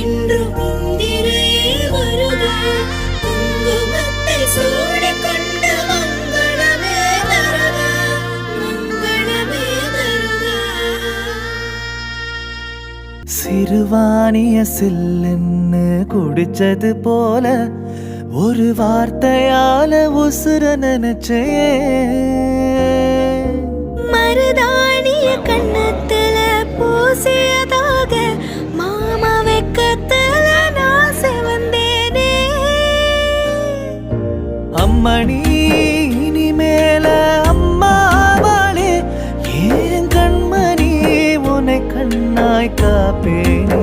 இன்று முந்திரே வருக. குங்குமத்தை சூழ கொண்ட மங்களமே வருக. மங்களமே வருக. சிறுவாணிய சில்லுன்னு குடிச்சது போல ஒரு வார்த்தையால உசுர நினைச்சே மருதாணிய கண்ணத்துல பூசியதாக அம்மணி இனிமேல அம்மாவாளே ஏன் கண்மணி உன்னை கண்ணாய் காப்பேனே.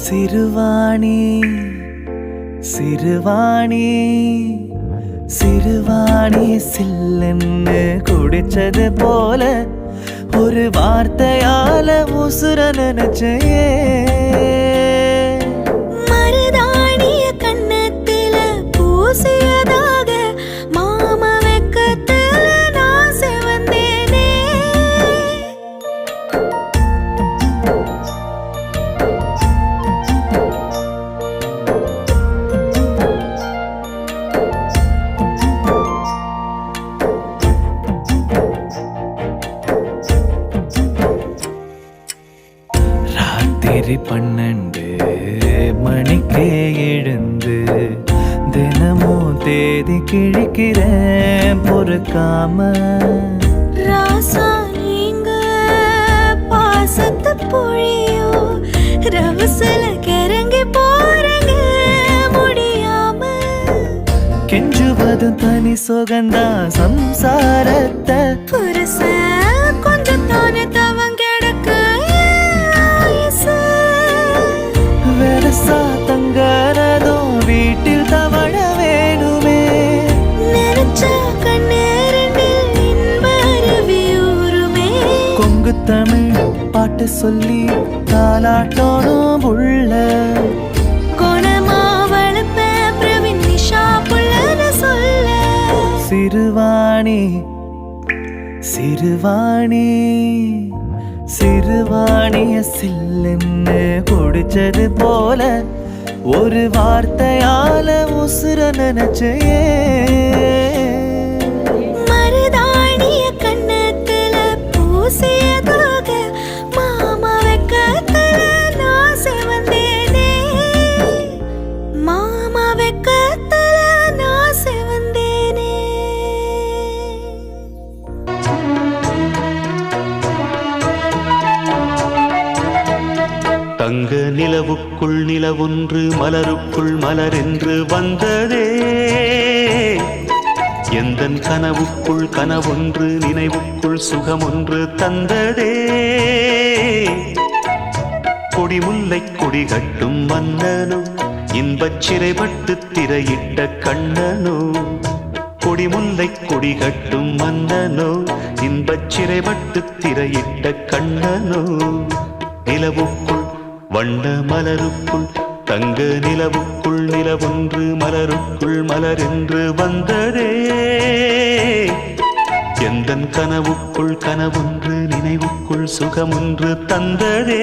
சிறுவாணி சிறுவாணி சிறுவாணி சில்லன்னு குடிச்சது போல ஒரு வார்த்தையால உசுர நினைச்சே ராத்திரி பன்னெண்டு மணிக்கே எழுந்து தினமும் தேதி கிழிக்கிறேன் பொறுக்காம. ராசா நீங்க பாசத்து பொழியோ ரவசல கிறங்கி போறங்க முடியாம. கெஞ்சுவதும் தனி சுகந்தா சம்சாரத்தை புருஷ கொஞ்சம் தானே தமிழ் பாட்டு சொல்லி தாலாட்டோனும் உள்ள. சிறுவாணி சிறுவாணி சிறுவாணிய சில்லுன்னு குடிச்சது போல ஒரு வார்த்தையால உசுர நினைச்சே நிலவொன்று மலருக்குள் மலரென்று வந்ததே. எந்தன் கனவுக்குள் கனவொன்று நினைவுக்குள் சுகமொன்று தந்ததே. கொடிமுல்லை கொடி கட்டும் மன்னனோ இன்பச் சிறைப்பட்டு திரையிட்ட கண்ணனோ. கொடிமுல்லை கொடி கட்டும் மன்னனோ இன்பச் சிறைப்பட்டு திரையிட்ட கண்ணனோ. நிலவுக்குள் வண்ண மலருக்குள் தங்க நிலவுக்குள் நிலவொன்று மலருக்குள் மலரென்று வந்ததே. எந்தன் கனவுக்குள் கனவொன்று நினைவுக்குள் சுகமொன்று தந்ததே.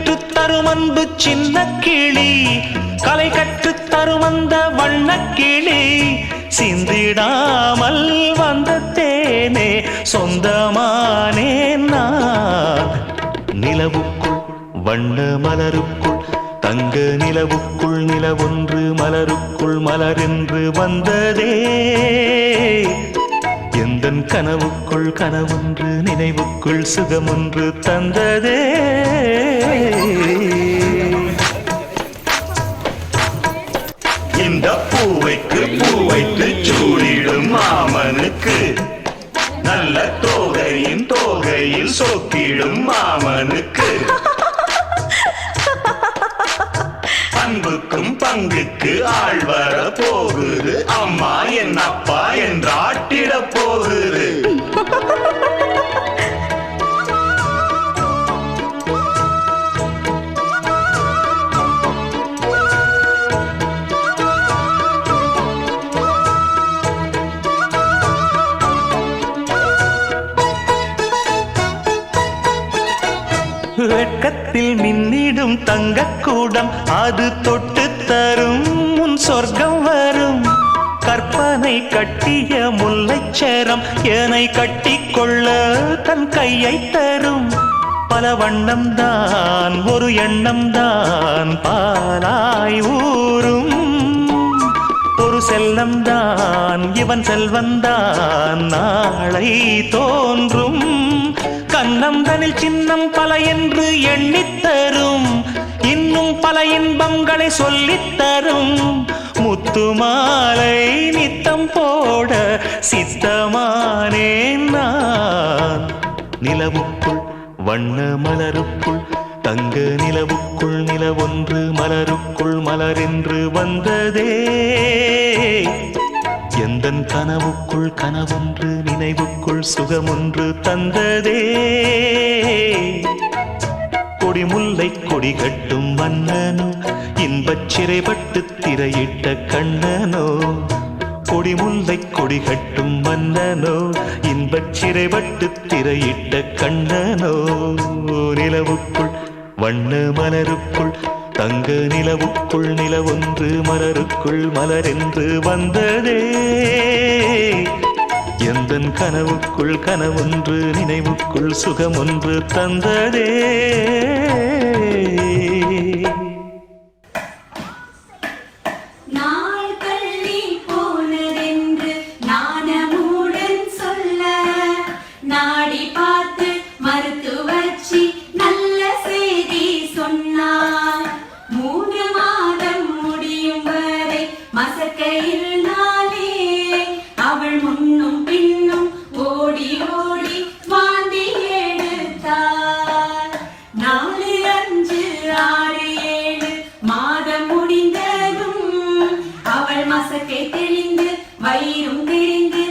தரும் அன்பு சின்ன கிளி. கலை கற்று தரும் அந்த வண்ணக்கிளி சிந்திடாமல் வந்த தேனே சொந்தமானே நான். நிலவுக்குள் வண்ண மலருக்குள் தங்க நிலவுக்குள் நிலவொன்று மலருக்குள் மலரென்று வந்ததே. எந்தன் கனவுக்குள் கனவொன்று நினைவுக்குள் சுகமொன்று தந்ததே. மாமனுக்கு நல்ல தோகையின் தோகையில் சொக்கிடும் மாமனுக்கு. பண்புக்கும் பங்குக்கு ஆள் வர போகுது. அம்மா என் அப்பா என்றாட்டிட போகுது. சொர்க்கம் வரும். கற்பனை கட்டிய முல்லைச்சரம் ஏனை கட்டிக்கொள்ள தன் கையை தரும். பல வண்ணம் தான் ஒரு எண்ணம் தான் பாலாய் ஊரும் ஒரு செல்லம் தான் இவன் செல்வந்தான் நாளை தோன்றும். கண்ணம் தனில் சின்னம் பல என்று எண்ணித்தரும் இன்னும் பல இன்பங்களை சொல்லித்தரும் தரும். முத்து மாலை நித்தம் போட சித்தமானேன் நான். நிலவுக்குள் வண்ண மலருக்குள் தங்க நிலவுக்குள் நிலவொன்று மலருக்குள் மலரென்று வந்ததே. எந்தன் கனவுக்குள் கனவொன்று நினைவுக்குள் சுகமொன்று தந்ததே. கொடி முல்லை கொடி கட்டும் வண்ணனும் இன்பச் சிறைப்பட்டு திரையிட்ட கண்ணனோ? கொடி முல்லை கொடி கட்டும் மன்னனோ? இன்பச் சிறைப்பட்டு திரையிட்ட கண்ணனோ? நிலவுக்குள் வண்ண மலருக்குள் தங்க நிலவுக்குள் நிலவொன்று மலருக்குள் மலரென்று வந்ததே. எந்தன் கனவுக்குள் கனவொன்று நினைவுக்குள் சுகமொன்று தந்ததே. மருத்துவச்சி நல்ல செய்தி சொன்னார். மூன்று மாதம் முடியும் வரை மசக்கையில் நாளே அவள் முன்னும் பின்னும் ஓடி ஓடி வாந்தி எடுத்தார். நாலு அஞ்சு ஆறு ஏழு மாதம் முடிந்ததும் அவள் மசக்கை தெளிந்து வயிறும் தெரிந்து